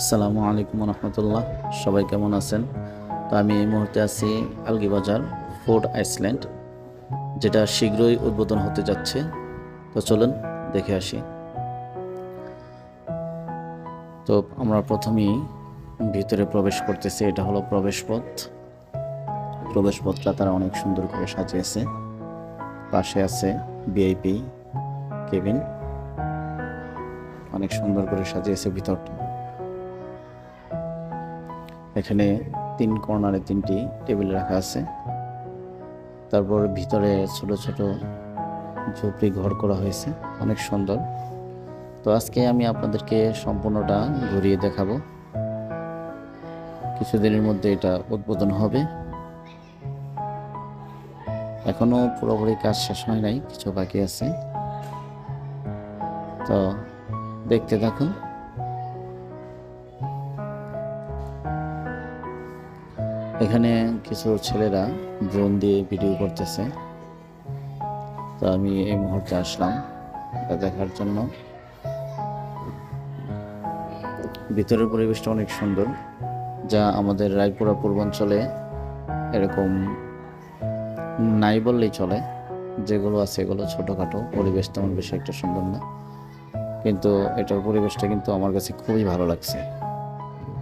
আসসালামু আলাইকুম রহমতুল্লাহ সবাই কেমন আছেন? তো আমি এই মুহূর্তে আছি আলগি বাজার ফোর্ট আইসল্যান্ড, যেটা শীঘ্রই উদ্বোধন হতে যাচ্ছে। তো চলুন দেখে আসি। তো আমরা প্রথমেই ভিতরে প্রবেশ করতেছি, এটা হলো প্রবেশপথ। প্রবেশপথটা তারা অনেক সুন্দর করে সাজিয়েছে। পাশে আছে ভিআইপি কেবিন। অনেক সুন্দর করে সাজিয়েছে ভিতরটা। এখানে তিন কর্নারে তিনটি টেবিল রাখা আছে। তারপর ভিতরে ছোট ছোট ঝুপড়ি ঘর করা হয়েছে। অনেক সুন্দর। তো আজকে আমি আপনাদেরকে সম্পূর্ণটা ঘুরিয়ে দেখাবো। কিছুদিনের মধ্যে এটা উদ্বোধন হবে। এখনও পুরোপুরি কাজ শেষ হয় নাই, কিছু বাকি আছে। তো দেখতে থাকুন। এখানে কিছু ছেলেরা ড্রোন দিয়ে ভিডিও করতেছে। তো আমি এই মুহূর্তে আসলাম দেখার জন্য। ভিতরের পরিবেশটা অনেক সুন্দর, যা আমাদের রায়পুরা পূর্বাঞ্চলে এরকম নাই বললেই চলে। যেগুলো আছে এগুলো ছোটোখাটো, পরিবেশ তেমন বেশি একটা সুন্দর না। কিন্তু এটার পরিবেশটা কিন্তু আমার কাছে খুবই ভালো লাগছে।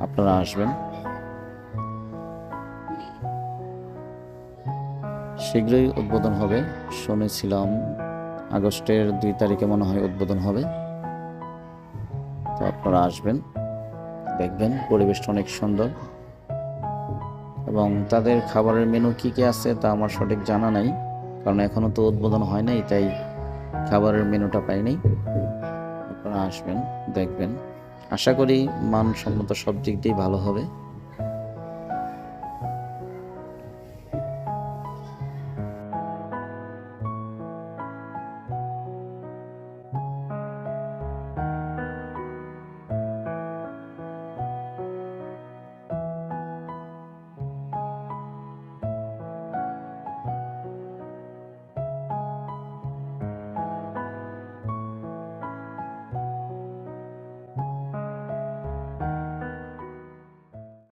আপনারা আসবেন। শীঘ্রই উদ্বোধন হবে। শুনেছিলাম আগস্টের দুই তারিখে মনে হয় উদ্বোধন হবে। তো আপনারা আসবেন, দেখবেন, পরিবেশটা অনেক সুন্দর। এবং তাদের খাবারের মেনু কি কি আছে তা আমার সঠিক জানা নাই, কারণ এখনও তো উদ্বোধন হয় নাই, তাই খাবারের মেনুটা পাইনি আপনারা আসবেন, দেখবেন। আশা করি মানসম্মত সব দিক দিয়ে ভালো হবে।